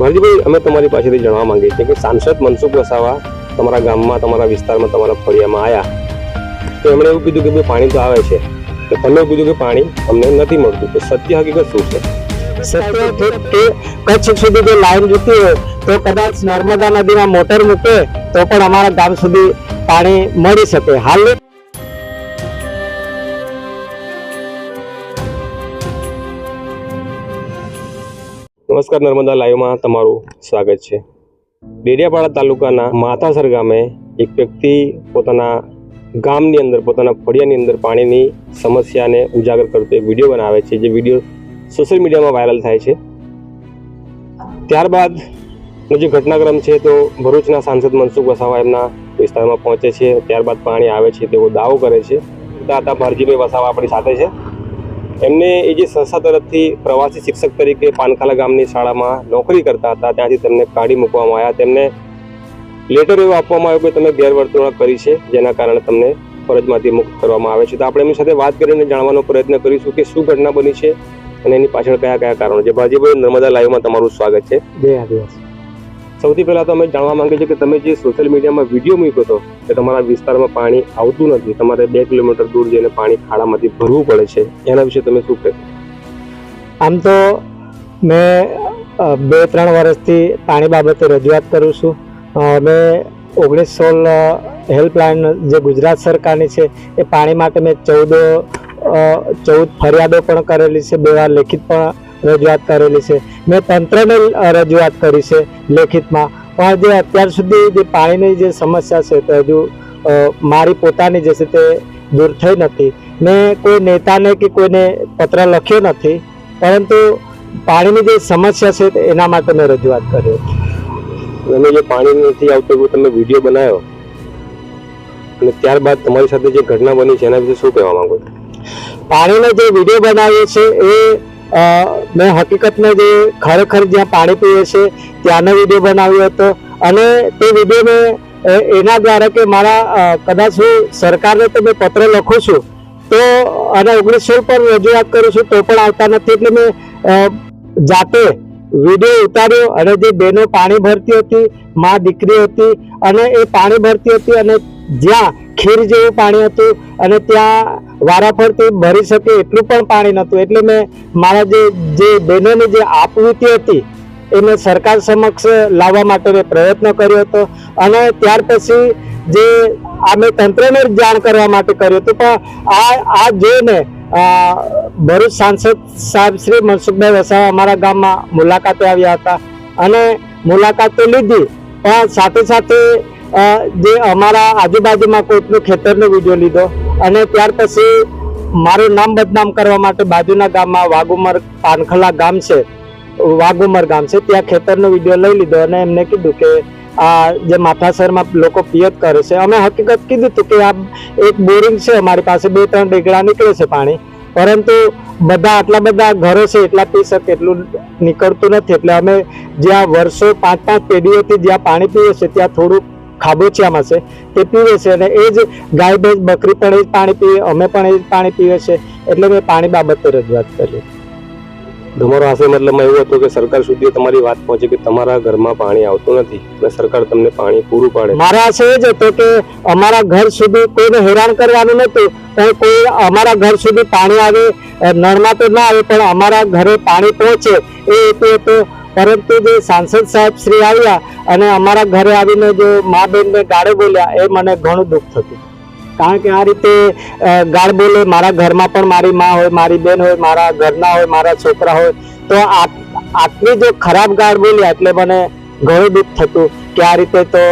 ભારતીભાઈ અમે તમારી પાસેથી જાણવા માંગીએ છીએ કે સાંસદ મનસુખ વસાવા તમારા ગામમાં, તમારા વિસ્તારમાં, તમારા ફળિયામાં આવ્યા તો એમણે એવું કીધું કે ભાઈ પાણી તો આવે છે. તો તમે કીધું કે પાણી અમને નથી મળતું. તો સત્ય હકીકત શું છે? સત્ય છે કે કચ્છ સુધી જો લાઈન જતી હોય, તો કદાચ નર્મદા નદીમાં મોટર મૂકે, તો પણ અમારા ગામ સુધી પાણી મળી શકે. હાલ નમસ્કાર નર્મદા લાઈવમાં તમારું સ્વાગત છે. ડેડિયાપાડા તાલુકાના માથાસર ગામે એક વ્યક્તિ પોતાના ગામની અંદર, પોતાના ફળિયાની અંદર પાણીની સમસ્યાને ઉજાગર કરતો એક વીડિયો બનાવે છે. જે વીડિયો સોશિયલ મીડિયામાં વાયરલ થાય છે. ત્યારબાદ નો જે ઘટનાક્રમ છે તો ભરૂચના સાંસદ મનસુખ વસાવા એમના વિસ્તારમાં પહોંચે છે. ત્યારબાદ પાણી આવે છે તેવો દાવો કરે છે. દાતા ભારજીભાઈ વસાવા આપણી સાથે છે. એમને એ જે સંસ્થા તરફથી પ્રવાસી શિક્ષક તરીકે પાનખાલા ગામની શાળામાં નોકરી કરતા હતા, ત્યાંથી તેમને કાઢી મૂકવામાં આવ્યા. તેમને લેટર એવો આપવામાં આવ્યો કે તમે ગેરવર્તણૂક કરી છે, જેના કારણે તમને ફરજમાંથી મુક્ત કરવામાં આવે છે. તો આપણે એમની સાથે વાત કરીને જાણવાનો પ્રયત્ન કરીશું કે શું ઘટના બની છે અને એની પાછળ કયા કયા કારણો છે. ભાજીભાઈ, નર્મદા લાઈવમાં તમારું સ્વાગત છે. જય આદિવાસી. સૌથી પહેલાં તો અમે જાણવા માંગીએ છીએ કે તમે જે સોશિયલ મીડિયામાં વીડિયો મૂક્યો હતો કે તમારા વિસ્તારમાં પાણી આવતું નથી. તમારે બે કિલોમીટર દૂર જઈને પાણી ખાડામાંથી ભરવું પડે છે. એના વિશે તમે શું કહેશો? આમ તો મેં બે ત્રણ વર્ષથી પાણી બાબતે રજૂઆત કરું છું. મેં ઓગણીસ સોળ હેલ્પલાઇન જે ગુજરાત સરકારની છે, એ પાણી માટે મેં ચૌદ ચૌદ ફરિયાદો પણ કરેલી છે. બે વાર લેખિત પણ રજૂઆત કરેલી છે. મેં તંત્રને રજૂઆત કરી છે લેખિતમાં. પણ જે અત્યાર સુધી જે પાણીની જે સમસ્યા છે તે હજુ મારી પોતાની જે છે તે દૂર થઈ નથી. મેં કોઈ નેતાને કે કોઈને પત્ર લખ્યો નથી પરંતુ પાણીની જે સમસ્યા છે એના માટે મેં રજૂઆત કરી હતી. તમે જે પાણી નથી આવતું તમે વીડિયો બનાવ્યો? અને ત્યારબાદ તમારી સાથે જે ઘટના બની છે એના વિશે શું કહેવા માંગો છો? પાણીનો જે વીડિયો બનાવ્યો છે એ મેં હકીકતમાં જે ખરેખર જ્યાં પાણી પીએ છે, ત્યાંનો વીડિયો બનાવ્યો હતો. અને તે વીડિયો મેં એના દ્વારા કે મારા કદાચ હું સરકારને તો મેં પત્ર લખું છું, તો, અને ઓગણીસો પર રજૂઆત કરું છું, તો પણ આવતા નથી. એટલે મેં જાતે વીડિયો ઉતાર્યો અને જે બહેનો પાણી ભરતી હતી, મા દીકરી હતી, અને એ પાણી ભરતી હતી અને જ્યાં ખીર જેવું પાણી હતું અને ત્યાં વારાફરતી ભરી શકે એટલું પણ પાણી નહોતું. એટલે મેં મારા જે જે બહેનોની જે આપવૃત્તિ હતી એ મેં સરકાર સમક્ષ લાવવા માટે મેં પ્રયત્ન કર્યો હતો. અને ત્યાર પછી જે આ મેં તંત્રને જાણ કરવા માટે કર્યું હતું. પણ આ આ જોઈને ભરૂચ સાંસદ સાહેબ શ્રી મનસુખભાઈ વસાવા અમારા ગામમાં મુલાકાતે આવ્યા હતા. અને મુલાકાત તો લીધી. પણ સાથે સાથે જે અમારા આજુબાજુમાં કોઈકનું ખેતરનો વીડિયો લીધો અને ત્યાર પછી મારું નામ બદનામ કરવા માટે બાજુના ગામમાં વાઘુમર પાનખલા ગામ છે, વાઘુમર ગામ છે, ત્યાં ખેતરનો વીડિયો લઈ લીધો અને એમને કીધું કે આ જે માથાસરમાં લોકો પિયત કરે છે. અમે હકીકત કીધું હતું કે આ એક બોરિંગ છે, અમારી પાસે બે ત્રણ ડેગડા નીકળે છે પાણી. પરંતુ બધા આટલા બધા ઘરો છે, એટલા પી શકે એટલું નીકળતું નથી. એટલે અમે જ્યાં વર્ષો પાંચ પાંચ પેઢીઓથી જ્યાં પાણી પીએ છે ત્યાં થોડુંક ખાબોચિયામાં છે તે પીવે છે અને એ જ ગાય ભેંસ બકરી પણ એ જ પાણી પીવે અમે પણ એ જ પાણી પીવે છે એટલે મેં પાણી બાબતે રજૂઆત કરી. તમારો આશય મતલબમાં એવું હતું કે સરકાર સુધી તમારી વાત પહોંચે કે તમારા ઘરમાં પાણી આવતું નથી અને સરકાર તમને પાણી પૂરું પાડે? મારા આશય એ જ હતો કે અમારા ઘર સુધી કોઈને હેરાન કરવાનું નહોતું પણ કોઈ અમારા ઘર સુધી પાણી આવે નળમાં તો ના આવે પણ અમારા ઘરે પાણી પહોંચે એ હેતુ હતો પરંતુ જે સાંસદ સાહેબ શ્રી આવ્યા અને અમારા ઘરે આવીને જો મા બેનને ગાળો બોલ્યા, એ મને ઘણું દુઃખ થતું. કારણ કે આ રીતે ગાળ બોલે, મારા ઘરમાં પણ મારી મા હોય, મારી બેન હોય, મારા ઘરના હોય, મારા છોકરા હોય, તો આટલી જો ખરાબ ગાળ બોલ્યા એટલે મને ઘણું દુઃખ થતું કે આ રીતે તો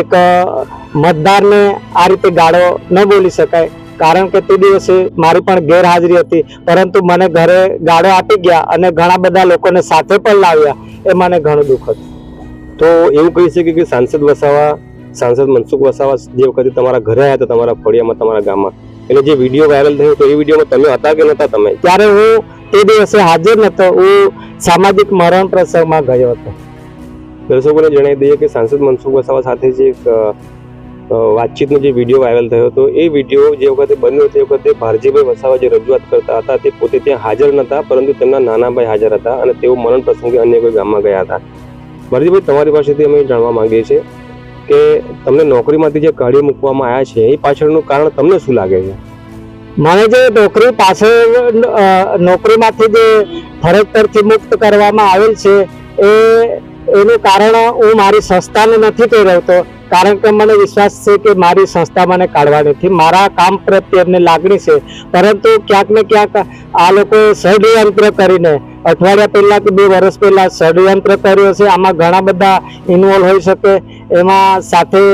એક મતદારને આ રીતે ગાળો ન બોલી શકાય. કારણ કે તે દિવસે મારી પણ ગેરહાજરી હતી, પરંતુ મને ઘરે ગાળો આપી ગયા અને ઘણા બધા લોકોને સાથે પણ લાવ્યા. એ મને ઘણું દુઃખ હતું. તો એવું કહી શકીએ કે સાંસદ વસાવા, સાંસદ મનસુખ વસાવા જે વખતે તમારા ઘરે આવ્યા હતા તમારા ફળિયામાં, તમારા ગામમાં. એટલે જે વીડિયો વાયરલ થયો તો એ વિડીયોમાં તમે હતા કે નહોતા તમે? ત્યારે હું તે દિવસે હાજર નહોતો. હું સામાજિક મરણ પ્રસંગમાં ગયો હતો. દર્શકોને જણાવી દઈએ કે સાંસદ મનસુખ વસાવા સાથે જે એક વાતચીતનો જે વીડિયો વાયરલ થયો હતો, એ વીડિયો જે વખતે બન્યો તે વખતે ભારજીભાઈ વસાવા જે રજૂઆત કરતા હતા, તે પોતે ત્યાં હાજર નહોતા પરંતુ તેમના નાના ભાઈ હાજર હતા અને તેઓ મરણ પ્રસંગે અન્ય કોઈ ગામમાં ગયા હતા. ભરજીભાઈ તમારી પાસેથી અમે જાણવા માંગીએ છીએ કે તમને નોકરીમાંથી જે કાઢી મૂકવામાં આવ્યા છે, એ પાછળનું કારણ તમને શું લાગે છે? મને જે નોકરી પાછળ નોકરીમાંથી જે ફરજ પરથી મુક્ત કરવામાં આવેલ છે, એ એનું કારણ હું મારી સંસ્થાને નથી પહેરવતો કારણ કે મને વિશ્વાસ છે કે મારી સંસ્થા મને કાઢવા નથી. મારા કામ પ્રત્યે એમને લાગણી છે. પરંતુ ક્યાંક ને ક્યાંક આ લોકો ષડયંત્ર કરીને, અઠવાડિયા પહેલાં કે બે વર્ષ પહેલાં ષડયંત્ર કર્યો છે. આમાં ઘણા બધા ઇન્વોલ્વ હોઈ શકે. એમાં સાથે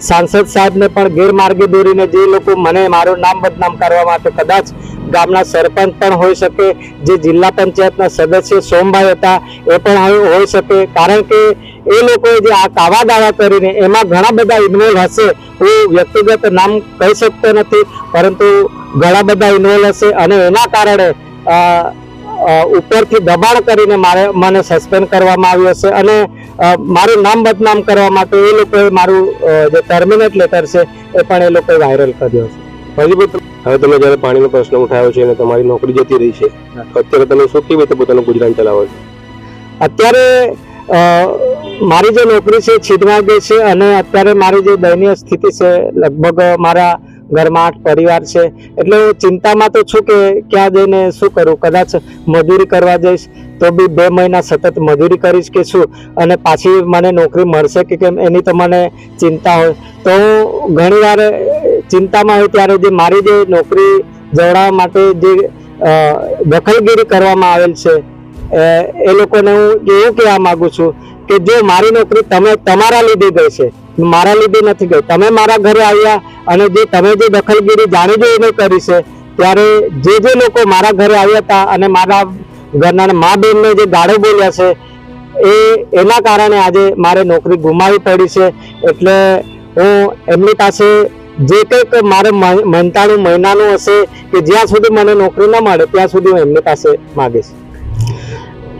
સાંસદ સાહેબને પણ ગેરમાર્ગે દોરીને જે લોકો મને મારું નામ બદનામ કરવા માટે કદાચ ગામના સરપંચ પણ હોઈ શકે, જે જિલ્લા પંચાયતના સદસ્ય સોમભાઈ હતા, એ પણ હોઈ શકે. કારણ કે એ લોકોએ જે આ કાવા દાવા કરીને એમાં ઘણા બધા ઇન્વોલ્વ હશે, હું વ્યક્તિગત નામ કહી શકતો નથી, પરંતુ ઘણા બધા ઇન્વોલ્વ હશે અને એના કારણે ઉપરથી દબાણ કરીને મારે, મને સસ્પેન્ડ કરવામાં આવ્યો છે અને મારું નામ બદનામ કરવા માટે એ લોકોએ મારું જે ટર્મિનેટ લેટર છે, એ પણ એ લોકોએ વાયરલ કર્યો છે. ભરજીભાઈ હવે તમે જ્યારે પાણીનો પ્રશ્ન ઉઠાવ્યો છે અને તમારી નોકરી જતી રહી છે અત્યારે તમે શું કેવી રીતે પોતાનું ગુજરાન ચલાવો છો? અત્યારે મારી જે નોકરી છે છીનવાઈ ગઈ છે અને અત્યારે મારી જે દયનીય સ્થિતિ છે લગભગ મારા ઘરમાં આઠ પરિવાર છે એટલે ચિંતામાં તો છું કે ક્યાં જઈને શું કરું? કદાચ મજૂરી કરવા જઈશ તો બી બે મહિના સતત મજૂરી કરીશ કે શું? અને પાછી મને નોકરી મળશે કે કેમ એની તો મને ચિંતા હોય. તો હું ઘણીવાર અ, ચિંતામાં હોય ત્યારે જે મારી જે નોકરી જવડાવવા માટે જે દખલગીરી કરવામાં આવેલ છે, એ લોકોને હું એવું કહેવા માગું છું કે જો મારી નોકરી તમે, તમારા લીધે ગઈ છે, મારા લીધે નથી ગઈ, તમે મારા ઘરે આવ્યા અને જે તમે જે દખલગીરી જાણી જોઈને કરી છે, ત્યારે જે જે લોકો મારા ઘરે આવ્યા હતા અને મારા ઘરના મા બેનને જે ગાળો બોલ્યા છે, એ, એના કારણે આજે મારે નોકરી ગુમાવી પડી છે, એટલે હું એમની પાસે જે કંઈક મારે મહ- મહેનતાણું મહિનાનું હશે કે જ્યાં સુધી મને નોકરી ન મળે, ત્યાં સુધી હું એમની પાસે માગીશ.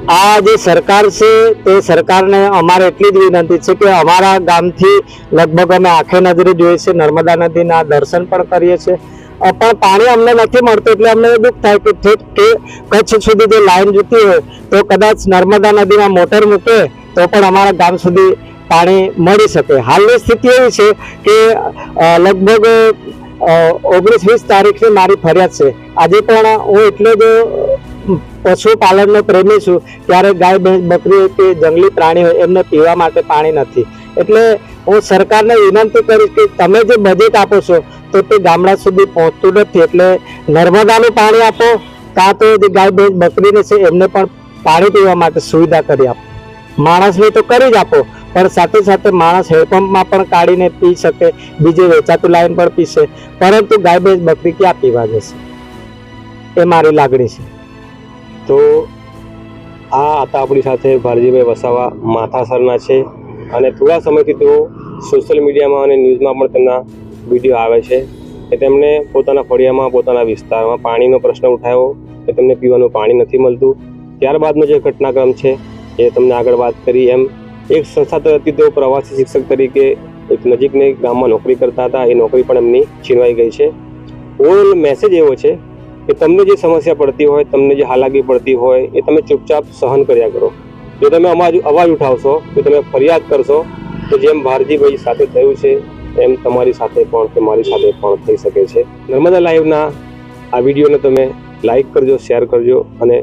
આ જે સરકાર છે, તે સરકારને અમારે એટલી જ વિનંતી છે કે અમારા ગામથી લગભગ અમે આંખે નજરે જોઈએ છીએ, નર્મદા નદીના દર્શન પણ કરીએ છીએ. પણ પાણી અમને નથી મળતું એટલે અમને દુઃખ થાય કે ઠેક કે કચ્છ સુધી જે લાઈન જતી હોય, તો કદાચ નર્મદા નદીમાં મોટર મૂકે, તો પણ અમારા ગામ સુધી પાણી મળી શકે. હાલની સ્થિતિ એવી છે કે લગભગ ઓગણીસ વીસ તારીખની મારી ફરિયાદ છે. આજે પણ હું એટલે જ પશુપાલનનો પ્રેમી છું. ત્યારે ગાય, ભેંસ, બકરી કે જંગલી પ્રાણી હોય એમને પીવા માટે પાણી નથી. એટલે હું સરકારને વિનંતી કરીશ કે તમે જે બજેટ આપો છો, તો તે ગામડા સુધી પહોંચતું નથી. એટલે નર્મદાનું પાણી આપો, કાં તો જે ગાય, ભેંસ, બકરીને છે એમને પણ પાણી પીવા માટે સુવિધા કરી આપો. માણસને તો કરી જ આપો. પણ સાથે સાથે માણસ હેન્ડપંપમાં પણ કાઢીને પી શકે, બીજે વેચાતું લાઈન પણ પીશે પરંતુ ગાયબેજ બકરી ક્યાં પીવા જશે? એ મારી લાગણી છે. તો આ હતા આપણી સાથે ભારજીભાઈ વસાવા માથાસરના છે. અને થોડા સમયથી તેઓ સોશિયલ મીડિયામાં અને ન્યૂઝમાં પણ તેમના વીડિયો આવે છે. કે તેમણે પોતાના ફળિયામાં, પોતાના વિસ્તારમાં પાણીનો પ્રશ્ન ઉઠાવ્યો કે તેમને પીવાનું પાણી નથી મળતું. ત્યારબાદનો જે ઘટનાક્રમ છે, એ તમને આગળ વાત કરી એમ એક સંસ્થા તરફથી તેઓ પ્રવાસી શિક્ષક તરીકે એક નજીકની ગામમાં નોકરી કરતા હતા. એ નોકરી પણ એમની છીનવાઈ ગઈ છે. ઓવરઓલ મેસેજ એવો છે કે તમને જે સમસ્યા પડતી હોય, તમને જે હાલાકી પડતી હોય, એ તમે ચૂપચાપ સહન કર્યા કરો. જો તમે અવાજ અવાજ ઉઠાવશો, જો તમે ફરિયાદ કરશો, તો જેમ ભારજીભાઈ સાથે થયું છે, એમ તમારી સાથે પણ કે મારી સાથે પણ થઈ શકે છે. નર્મદા લાઈવના આ વિડીયોને તમે લાઈક કરજો શેર કરજો અને